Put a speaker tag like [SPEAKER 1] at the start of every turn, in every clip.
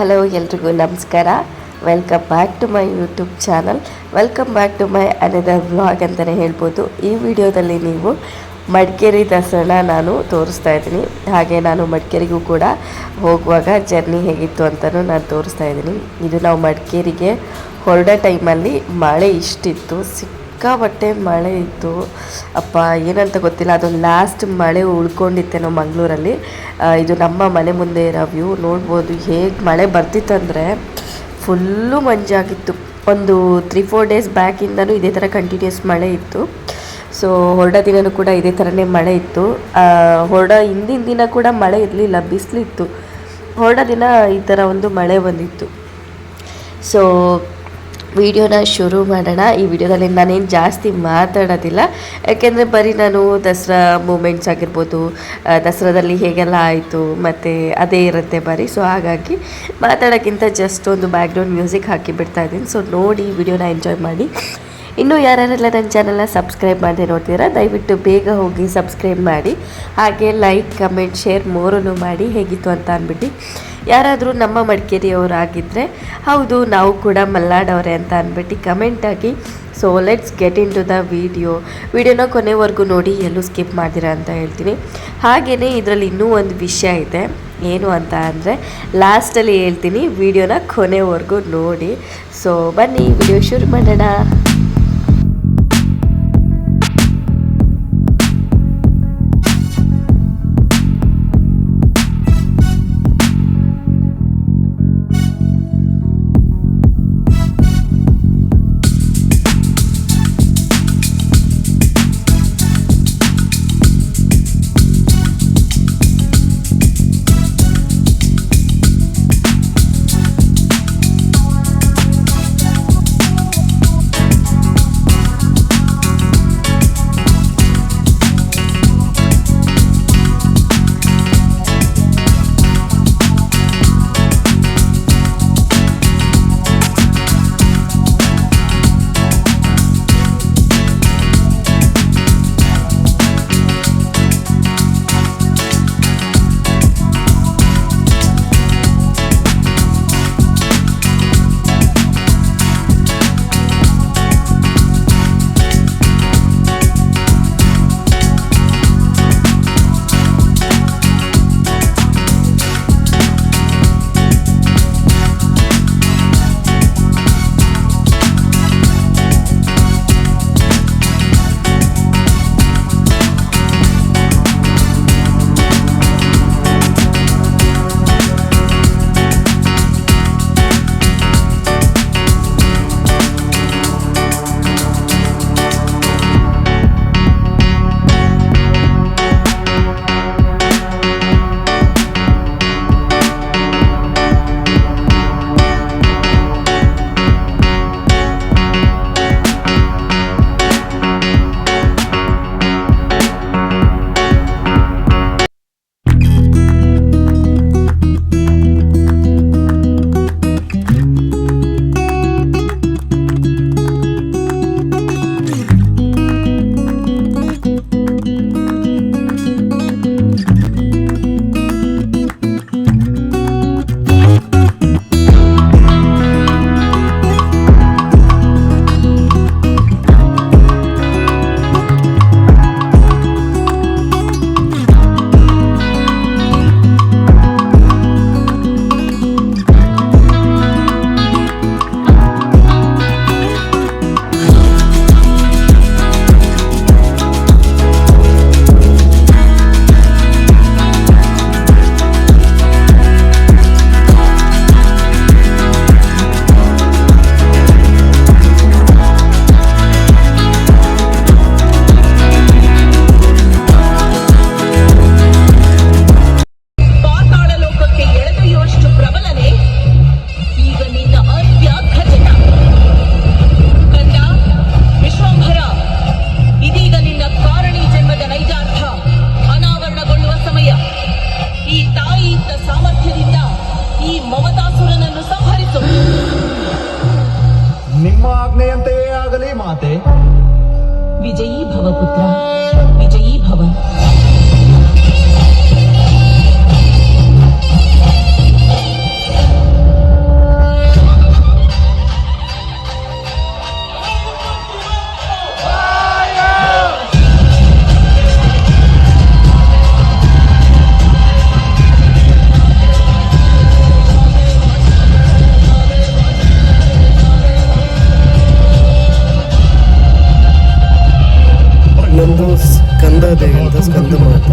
[SPEAKER 1] Hello ಎಲ್ರಿಗೂ ನಮಸ್ಕಾರ. Welcome back to my YouTube channel welcome back to my another vlog ಅಂತಲೇ ಹೇಳ್ಬೋದು. ಈ ವಿಡಿಯೋದಲ್ಲಿ ನೀವು ಮಡಿಕೇರಿ ದಸರಾ ನಾನು ತೋರಿಸ್ತಾ ಇದ್ದೀನಿ. ಹಾಗೆ ನಾನು ಮಡಿಕೇರಿಗೂ ಕೂಡ ಹೋಗುವಾಗ ಜರ್ನಿ ಹೇಗಿತ್ತು ಅಂತಲೂ ನಾನು ತೋರಿಸ್ತಾ ಇದ್ದೀನಿ. ಇದು ನಾವು ಮಡಿಕೇರಿಗೆ ಹೊರಡೋ ಟೈಮಲ್ಲಿ ಮಳೆ ಇಷ್ಟಿತ್ತು. ಸಿಕ್ಕಾಪಟ್ಟೆ ಮಳೆ ಇತ್ತು. ಅಪ್ಪ, ಏನಂತ ಗೊತ್ತಿಲ್ಲ, ಅದೊಂದು ಲಾಸ್ಟ್ ಮಳೆ ಉಳ್ಕೊಂಡಿತ್ತೇನೋ ಮಂಗಳೂರಲ್ಲಿ. ಇದು ನಮ್ಮ ಮನೆ ಮುಂದೆ ಇರೋ ವ್ಯೂ ನೋಡ್ಬೋದು ಹೇಗೆ ಮಳೆ ಬರ್ತಿತ್ತಂದರೆ ಫುಲ್ಲು ಮಂಜಾಗಿತ್ತು. ಒಂದು ತ್ರೀ ಫೋರ್ ಡೇಸ್ ಬ್ಯಾಕಿಂದನೂ ಇದೇ ಥರ ಕಂಟಿನ್ಯೂಸ್ ಮಳೆ ಇತ್ತು. ಸೊ ಹೊರಡ ದಿನವೂ ಕೂಡ ಇದೇ ಥರನೇ ಮಳೆ ಇತ್ತು. ಹೊರಡೋ ಹಿಂದಿನ ದಿನ ಕೂಡ ಮಳೆ ಇರಲಿಲ್ಲ, ಬಿಸಿಲಿತ್ತು. ಹೊರಡ ದಿನ ಈ ಥರ ಒಂದು ಮಳೆ ಬಂದಿತ್ತು. ಸೊ ವಿಡಿಯೋನ ಶುರು ಮಾಡೋಣ. ಈ ವಿಡಿಯೋದಲ್ಲಿ ನಾನೇನು ಜಾಸ್ತಿ ಮಾತಾಡೋದಿಲ್ಲ. ಯಾಕೆಂದರೆ ಬರೀ ನಾನು ದಸರಾ ಮೂಮೆಂಟ್ಸ್ ಆಗಿರ್ಬೋದು ದಸರಾದಲ್ಲಿ ಹೇಗೆಲ್ಲ ಆಯಿತು, ಮತ್ತು ಅದೇ ಇರುತ್ತೆ ಬರೀ. ಸೊ ಹಾಗಾಗಿ ಮಾತಾಡೋಕ್ಕಿಂತ ಜಸ್ಟ್ ಒಂದು ಬ್ಯಾಕ್ಗ್ರೌಂಡ್ ಮ್ಯೂಸಿಕ್ ಹಾಕಿ ಬಿಡ್ತಾ ಇದ್ದೀನಿ. ಸೊ ನೋಡಿ ವಿಡಿಯೋನ ಎಂಜಾಯ್ ಮಾಡಿ. ಇನ್ನೂ ಯಾರ್ಯಾರೆಲ್ಲ ನನ್ನ ಚಾನಲ್ನ ಸಬ್ಸ್ಕ್ರೈಬ್ ಮಾಡದೆ ನೋಡ್ತೀರಾ, ದಯವಿಟ್ಟು ಬೇಗ ಹೋಗಿ ಸಬ್ಸ್ಕ್ರೈಬ್ ಮಾಡಿ. ಹಾಗೆ ಲೈಕ್ ಕಮೆಂಟ್ ಶೇರ್ ಮೂರೂ ಮಾಡಿ. ಹೇಗಿತ್ತು ಅಂತ ಅಂದ್ಬಿಟ್ಟು. ಯಾರಾದರೂ ನಮ್ಮ ಮಡಿಕೇರಿಯವರಾಗಿದ್ದರೆ ಹೌದು, ನಾವು ಕೂಡ ಮಲ್ನಾಡವ್ರೆ ಅಂತ ಅಂದ್ಬಿಟ್ಟು ಕಮೆಂಟಾಗಿ so let's get into the video ವಿಡಿಯೋನ ಕೊನೆವರೆಗೂ ನೋಡಿ, ಎಲ್ಲೂ ಸ್ಕಿಪ್ ಮಾಡ್ತೀರಾ ಅಂತ ಹೇಳ್ತೀನಿ. ಹಾಗೆಯೇ ಇದರಲ್ಲಿ ಇನ್ನೂ ಒಂದು ವಿಷಯ ಇದೆ. ಏನು ಅಂತ ಅಂದರೆ ಲಾಸ್ಟಲ್ಲಿ ಹೇಳ್ತೀನಿ, ವಿಡಿಯೋನ ಕೊನೆವರೆಗೂ ನೋಡಿ. ಸೊ ಬನ್ನಿ, ವಿಡಿಯೋ ಶುರು ಮಾಡೋಣ.
[SPEAKER 2] ಗಂಧ
[SPEAKER 3] ದೇವಿ ಅಂತ ಸ್ಕಂದ ಮಾತ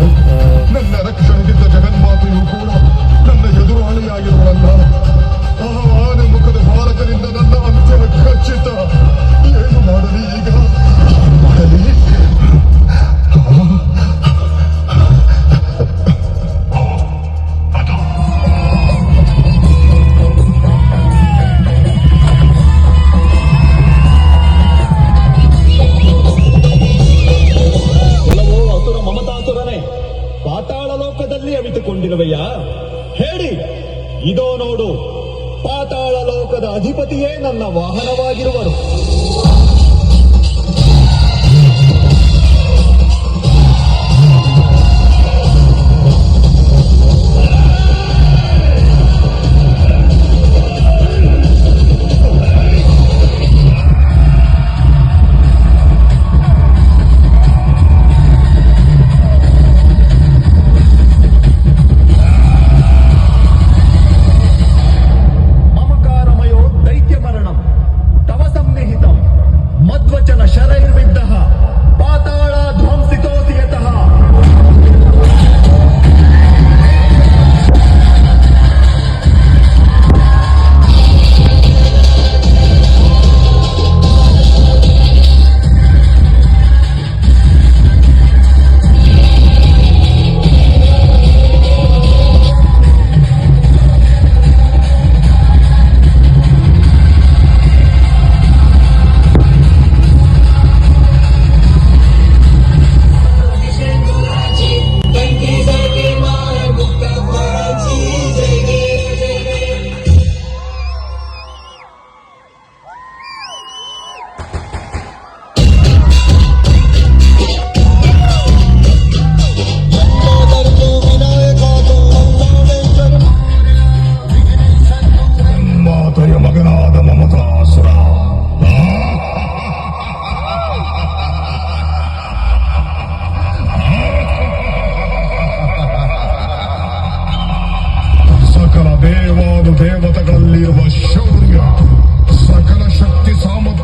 [SPEAKER 3] ನನ್ನ ವಾಹನವಾಗಿರುವರು సకల శక్తి సామర్థ్యం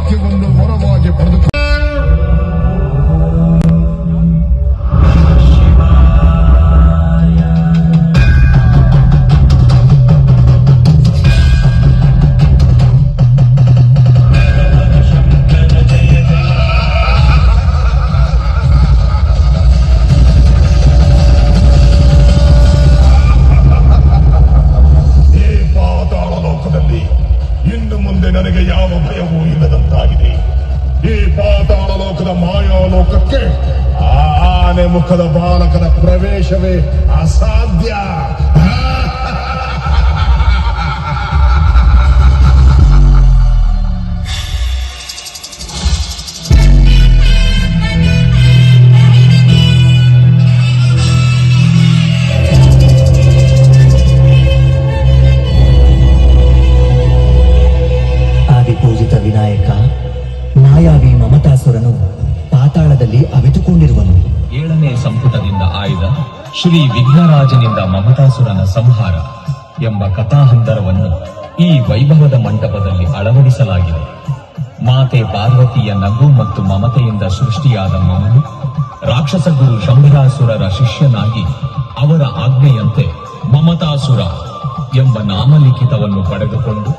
[SPEAKER 3] ಲೋಕಕ್ಕೆ ಆನೆ ಮುಖದ ಬಾಲಕನ ಪ್ರವೇಶವೇ ಅಸಾಧ್ಯ.
[SPEAKER 4] ವಿಘ್ನರಾಜನಿಂದ ಮಮತಾಸುರನ ಸಂಹಾರ ಎಂಬ ಕಥಾಹಂದರವನ್ನು ಈ ವೈಭವದ ಮಂಟಪದಲ್ಲಿ ಅಳವಡಿಸಲಾಗಿದೆ. ಮಾತೆ ಪಾರ್ವತಿಯ ನಗು ಮತ್ತು ಮಮತೆಯಿಂದ ಸೃಷ್ಟಿಯಾದ ಮಮನು ರಾಕ್ಷಸ ಗುರು ಶಂಭರಾಸುರರ ಶಿಷ್ಯನಾಗಿ ಅವರ ಆಜ್ಞೆಯಂತೆ ಮಮತಾಸುರ ಎಂಬ ನಾಮಲಿಖಿತವನ್ನು ಪಡೆದುಕೊಂಡು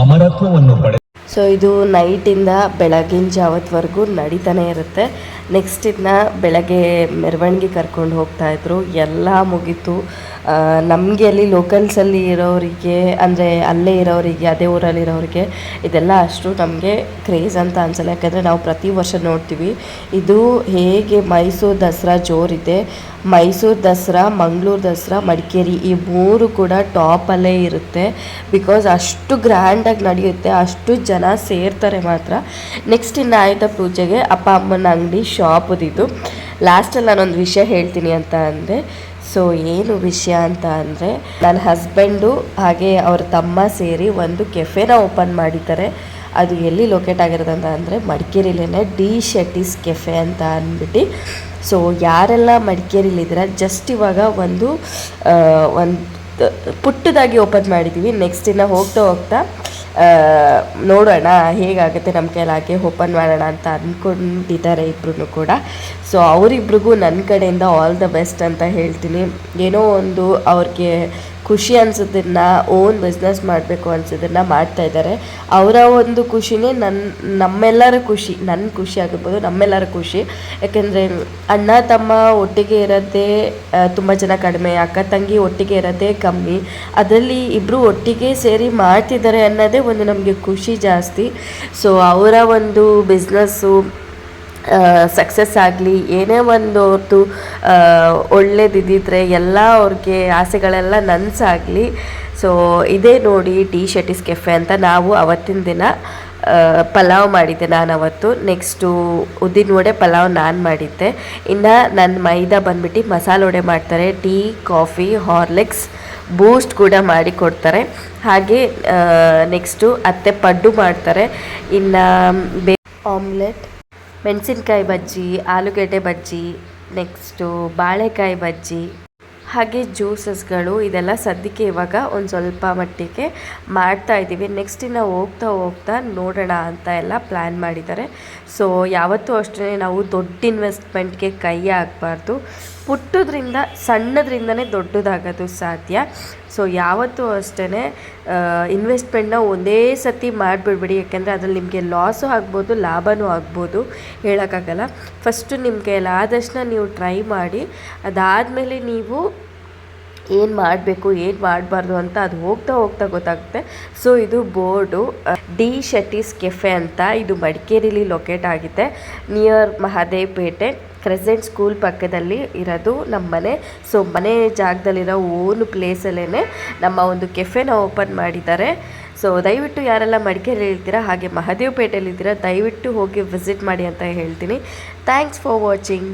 [SPEAKER 4] ಅಮರತ್ವವನ್ನು ಪಡೆ
[SPEAKER 1] ಸೊ ಇದು ನೈಟಿಂದ ಬೆಳಗಿನ ಜಾವತ್ವರೆಗೂ ನಡೀತಾನೆ ಇರುತ್ತೆ. ನೆಕ್ಸ್ಟ್ ಇದನ್ನ ಬೆಳಗ್ಗೆ ಮೆರವಣಿಗೆ ಕರ್ಕೊಂಡು ಹೋಗ್ತಾ ಇದ್ರು. ಎಲ್ಲ ಮುಗೀತು. ನಮಗೆ ಅಲ್ಲಿ ಲೋಕಲ್ಸಲ್ಲಿ ಇರೋರಿಗೆ, ಅಂದರೆ ಅಲ್ಲೇ ಇರೋರಿಗೆ, ಅದೇ ಊರಲ್ಲಿ ಇರೋರಿಗೆ, ಇದೆಲ್ಲ ಅಷ್ಟು ನಮಗೆ ಕ್ರೇಜ್ ಅಂತ ಅನ್ಸಲ್ಲ. ಯಾಕಂದರೆ ನಾವು ಪ್ರತಿ ವರ್ಷ ನೋಡ್ತೀವಿ, ಇದು ಹೇಗೆ ಮೈಸೂರು ದಸರಾ ಜೋರಿದೆ. ಮೈಸೂರು ದಸರಾ, ಮಂಗಳೂರು ದಸರಾ, ಮಡಿಕೇರಿ, ಈ ಮೂರು ಕೂಡ ಟಾಪಲ್ಲೇ ಇರುತ್ತೆ. ಬಿಕಾಸ್ ಅಷ್ಟು ಗ್ರ್ಯಾಂಡಾಗಿ ನಡೆಯುತ್ತೆ, ಅಷ್ಟು ಜನ ಸೇರ್ತಾರೆ ಮಾತ್ರ. ನೆಕ್ಸ್ಟ್ ಇನ್ನು ಆಯುಧ ಪೂಜೆಗೆ, ಅಪ್ಪ ಅಮ್ಮನ ಅಂಗಡಿ ಶಾಪದಿದ್ದು ಲಾಸ್ಟಲ್ಲಿ ನಾನೊಂದು ವಿಷಯ ಹೇಳ್ತೀನಿ ಅಂತ ಅಂದೆ ಸೊ ಏನು ವಿಷಯ ಅಂತ ಅಂದರೆ ನನ್ನ ಹಸ್ಬೆಂಡು ಹಾಗೆ ಅವ್ರ ತಮ್ಮ ಸೇರಿ ಒಂದು ಕೆಫೆನ ಓಪನ್ ಮಾಡಿದ್ದಾರೆ. ಅದು ಎಲ್ಲಿ ಲೊಕೇಟ್ ಆಗಿರೋದಂತ ಅಂದರೆ ಮಡಿಕೇರಿಲೇ ಡಿ ಶೆಟ್ಟಿಸ್ ಕೆಫೆ ಅಂತ ಅಂದ್ಬಿಟ್ಟು. ಸೊ ಯಾರೆಲ್ಲ ಮಡಿಕೇರಿಲಿದ್ದೀರ ಜಸ್ಟ್ ಇವಾಗ ಒಂದು ಒಂದು, ಪುಟ್ಟದಾಗಿ ಓಪನ್ ಮಾಡಿದ್ದೀವಿ. ನೆಕ್ಸ್ಟ್ ಇನ್ನು ಹೋಗ್ತಾ ಹೋಗ್ತಾ ನೋಡೋಣ, ಹೇಗಾಗುತ್ತೆ ನಮ್ಮ ಕೈಲಾಗೆ ಓಪನ್ ಮಾಡೋಣ ಅಂತ ಅಂದ್ಕೊಂಡಿದ್ದಾರೆ ಇಬ್ಬರೂ ಕೂಡ. ಸೊ ಅವರಿಬ್ರಿಗೂ ನನ್ನ ಕಡೆಯಿಂದ ಆಲ್ ದ ಬೆಸ್ಟ್ ಅಂತ ಹೇಳ್ತೀನಿ. ಏನೋ ಒಂದು ಅವ್ರಿಗೆ ಖುಷಿ ಅನ್ಸೋದನ್ನ ಓನ್ ಬಿಸ್ನೆಸ್ ಮಾಡಬೇಕು ಅನ್ಸೋದನ್ನ ಮಾಡ್ತಾ ಇದ್ದಾರೆ ಅವರ ಒಂದು ಖುಷಿನೇ ನನ್ನ ನಮ್ಮೆಲ್ಲರ ಖುಷಿ ನನ್ನ ಖುಷಿ ಆಗಿರ್ಬೋದು, ನಮ್ಮೆಲ್ಲರ ಖುಷಿ. ಯಾಕೆಂದರೆ ಅಣ್ಣ, ತಮ್ಮ ಒಟ್ಟಿಗೆ ಇರೋದೇ ತುಂಬ ಜನ ಕಡಿಮೆ, ಅಕ್ಕ, ತಂಗಿ ಒಟ್ಟಿಗೆ ಇರೋದೇ ಕಮ್ಮಿ. ಅದರಲ್ಲಿ ಇಬ್ಬರು ಒಟ್ಟಿಗೆ ಸೇರಿ ಮಾಡ್ತಿದ್ದಾರೆ ಅನ್ನೋದೇ ಒಂದು ನಮಗೆ ಖುಷಿ ಜಾಸ್ತಿ. ಸೊ ಅವರ ಒಂದು ಬಿಸ್ನೆಸ್ಸು ಸಕ್ಸಸ್ ಆಗಲಿ, ಏನೇ ಒಂದು ಅವ್ರದ್ದು ಒಳ್ಳೇದಿದ್ದಿದ್ರೆ ಎಲ್ಲ ಅವ್ರಿಗೆ ಆಸೆಗಳೆಲ್ಲ ನನಸಾಗಲಿ. ಸೊ ಇದೇ ನೋಡಿ ಟಿ ಶರ್ಟಿಸ್ ಕೆಫೆ ಅಂತ ನಾವು ಅವತ್ತಿನ ದಿನ ಪಲಾವ್ ಮಾಡಿದ್ದೆ ನಾನು ಅವತ್ತು ನೆಕ್ಸ್ಟು ಉದ್ದಿನ ವಡೆ ಪಲಾವ್ ನಾನು ಮಾಡಿದ್ದೆ. ಇನ್ನು ನನ್ನ ಮೈದಾ ಬಂದ್ಬಿಟ್ಟು ಮಸಾಲೆ ವಡೆ ಮಾಡ್ತಾರೆ. ಟೀ ಕಾಫಿ ಹಾರ್ಲಿಕ್ಸ್ ಬೂಸ್ಟ್ ಕೂಡ ಮಾಡಿ ಕೊಡ್ತಾರೆ. ಹಾಗೆ ನೆಕ್ಸ್ಟು ಅತ್ತೆ ಪಡ್ಡು ಮಾಡ್ತಾರೆ. ಇನ್ನು ಆಮ್ಲೆಟ್ ಮೆಣಸಿನ್ಕಾಯಿ ಬಜ್ಜಿ, ಆಲೂಗಡ್ಡೆ ಬಜ್ಜಿ ನೆಕ್ಸ್ಟು ಬಾಳೆಕಾಯಿ ಬಜ್ಜಿ, ಹಾಗೆ ಜ್ಯೂಸಸ್ಗಳು ಇದೆಲ್ಲ ಸದ್ಯಕ್ಕೆ ಇವಾಗ ಒಂದು ಸ್ವಲ್ಪ ಮಟ್ಟಿಗೆ ಮಾಡ್ತಾ ಇದ್ದೀವಿ. ನೆಕ್ಸ್ಟ್ ಇನ್ನು ಹೋಗ್ತಾ ಹೋಗ್ತಾ ನೋಡೋಣ ಅಂತ ಎಲ್ಲ ಪ್ಲ್ಯಾನ್ ಮಾಡಿದ್ದಾರೆ. ಸೊ ಯಾವತ್ತೂ ಅಷ್ಟೇ ನಾವು ದೊಡ್ಡ ಇನ್ವೆಸ್ಟ್ಮೆಂಟ್ಗೆ ಕೈ ಹಾಕಬಾರ್ದು. ಪುಟ್ಟದ್ರಿಂದ ಸಣ್ಣದ್ರಿಂದನೇ ದೊಡ್ಡದಾಗೋದು ಸಾಧ್ಯ. ಸೊ ಯಾವತ್ತೂ ಅಷ್ಟೇ ಇನ್ವೆಸ್ಟ್ಮೆಂಟ್ನ ಒಂದೇ ಸತಿ ಮಾಡಿಬಿಡ್ಬೇಡಿ. ಯಾಕೆಂದರೆ ಅದ್ರಲ್ಲಿ ನಿಮಗೆ ಲಾಸು ಆಗ್ಬೋದು, ಲಾಭನೂ ಆಗ್ಬೋದು. ಹೇಳೋಕ್ಕಾಗಲ್ಲ. ಫಸ್ಟು ನಿಮಗೆ ಆದಷ್ಟು ನೀವು ಟ್ರೈ ಮಾಡಿ. ಅದಾದಮೇಲೆ ನೀವು ಏನು ಮಾಡಬೇಕು, ಏನು ಮಾಡಬಾರ್ದು ಅಂತ ಅದು ಹೋಗ್ತಾ ಹೋಗ್ತಾ ಗೊತ್ತಾಗುತ್ತೆ. ಸೊ ಇದು ಬೋರ್ಡು ಡಿ ಶೆಟ್ಟೀಸ್ ಕೆಫೆ ಅಂತ. ಇದು ಮಡಿಕೇರಿಲಿ ಲೊಕೇಟ್ ಆಗಿದೆ. Near Mahadevpet. Crescent school ಪಕ್ಕದಲ್ಲಿ ಇರೋದು ನಮ್ಮ ಮನೆ ಸೊ ಮನೆ ಜಾಗದಲ್ಲಿರೋ ಓನ್ ಪ್ಲೇಸಲ್ಲೇ ನಮ್ಮ ಒಂದು ಕೆಫೆನ ಓಪನ್ ಮಾಡಿದ್ದಾರೆ. ಸೊ ದಯವಿಟ್ಟು ಯಾರೆಲ್ಲ ಮಡಿಕೇರಿ ಇರ್ತೀರಾ, ಹಾಗೆ ಮಹಾದೇವ್ ಪೇಟೆಯಲ್ಲಿದ್ದೀರಾ ದಯವಿಟ್ಟು ಹೋಗಿ ವಿಸಿಟ್ ಮಾಡಿ ಅಂತ ಹೇಳ್ತೀನಿ. Thanks for watching